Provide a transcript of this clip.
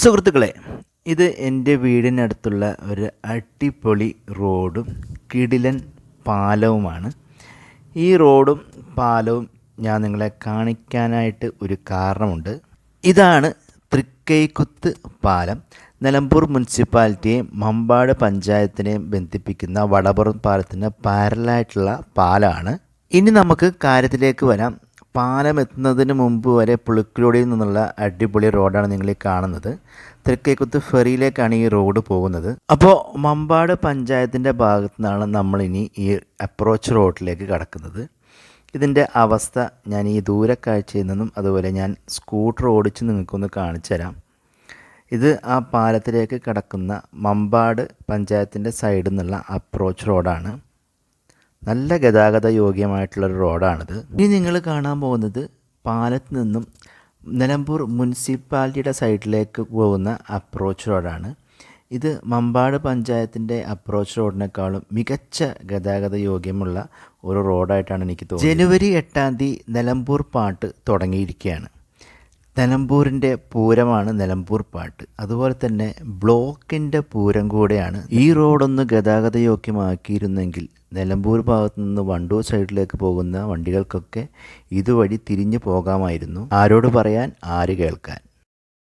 സുഹൃത്തുക്കളെ ഇത് എന്റെ വീടിനടുത്തുള്ള ഒരു അടിപൊളി റോഡും കിടിലൻ പാലവുമാണ്. ഈ റോഡും പാലവും ഞാൻ നിങ്ങളെ കാണിക്കാനായിട്ട് ഒരു കാരണമുണ്ട്. ഇതാണ് തൃക്കൈക്കുത്ത് പാലം. നിലമ്പൂർ മുനിസിപ്പാലിറ്റിയെയും മമ്പാട് പഞ്ചായത്തിനെയും ബന്ധിപ്പിക്കുന്ന വടപുറം പാലത്തിന് പാരലായിട്ടുള്ള പാലമാണ് ഇനി നമുക്ക് കാര്യത്തിലേക്ക് വരാം. പാലം എത്തുന്നതിന് മുമ്പ് വരെ പുളിക്കുലോടിയിൽ നിന്നുള്ള അടിപൊളി റോഡാണ് നിങ്ങൾ കാണുന്നത്. തൃക്കേക്കുത്ത് ഫെറിയിലേക്കാണ് ഈ റോഡ് പോകുന്നത്. അപ്പോൾ മമ്പാട് പഞ്ചായത്തിന്റെ ഭാഗത്തു നിന്നാണ് നമ്മളിനി ഈ അപ്രോച്ച് റോഡിലേക്ക് കടക്കുന്നത്. ഇതിന്റെ അവസ്ഥ ഞാൻ ഈ ദൂരക്കാഴ്ചയിൽ നിന്നും അതുപോലെ ഞാൻ സ്കൂട്ടർ ഓടിച്ച് നിങ്ങൾക്കൊന്ന് കാണിച്ചു തരാം. ഇത് ആ പാലത്തിലേക്ക് കടക്കുന്ന മമ്പാട് പഞ്ചായത്തിന്റെ സൈഡിൽ നിന്നുള്ള അപ്രോച്ച് റോഡാണ് നല്ല ഗതാഗത യോഗ്യമായിട്ടുള്ളൊരു റോഡാണിത്. ഇനി നിങ്ങൾ കാണാൻ പോകുന്നത് പാലത്ത് നിന്നും നിലമ്പൂർ മുനിസിപ്പാലിറ്റിയുടെ സൈഡിലേക്ക് പോകുന്ന അപ്രോച്ച് റോഡാണ്. ഇത് മമ്പാട് പഞ്ചായത്തിന്റെ അപ്രോച്ച് റോഡിനേക്കാളും മികച്ച ഗതാഗത യോഗ്യമുള്ള ഒരു റോഡായിട്ടാണ് എനിക്ക് തോന്നുന്നത് ജനുവരി എട്ടാം തീയതി നിലമ്പൂർ പാട്ട് തുടങ്ങിയിരിക്കുകയാണ്. നിലമ്പൂരിന്റെ പൂരമാണ് നിലമ്പൂർ പാട്ട്. അതുപോലെ തന്നെ ബ്ലോക്കിന്റെ പൂരം കൂടെയാണ് ഈ റോഡൊന്ന് ഗതാഗത യോഗ്യമാക്കിയിരുന്നെങ്കിൽ നിലമ്പൂർ ഭാഗത്തു നിന്ന് വണ്ടൂർ സൈഡിലേക്ക് പോകുന്ന വണ്ടികൾക്കൊക്കെ ഇതുവഴി തിരിഞ്ഞു പോകാമായിരുന്നു. ആരോട് പറയാൻ? ആര് കേൾക്കാൻ?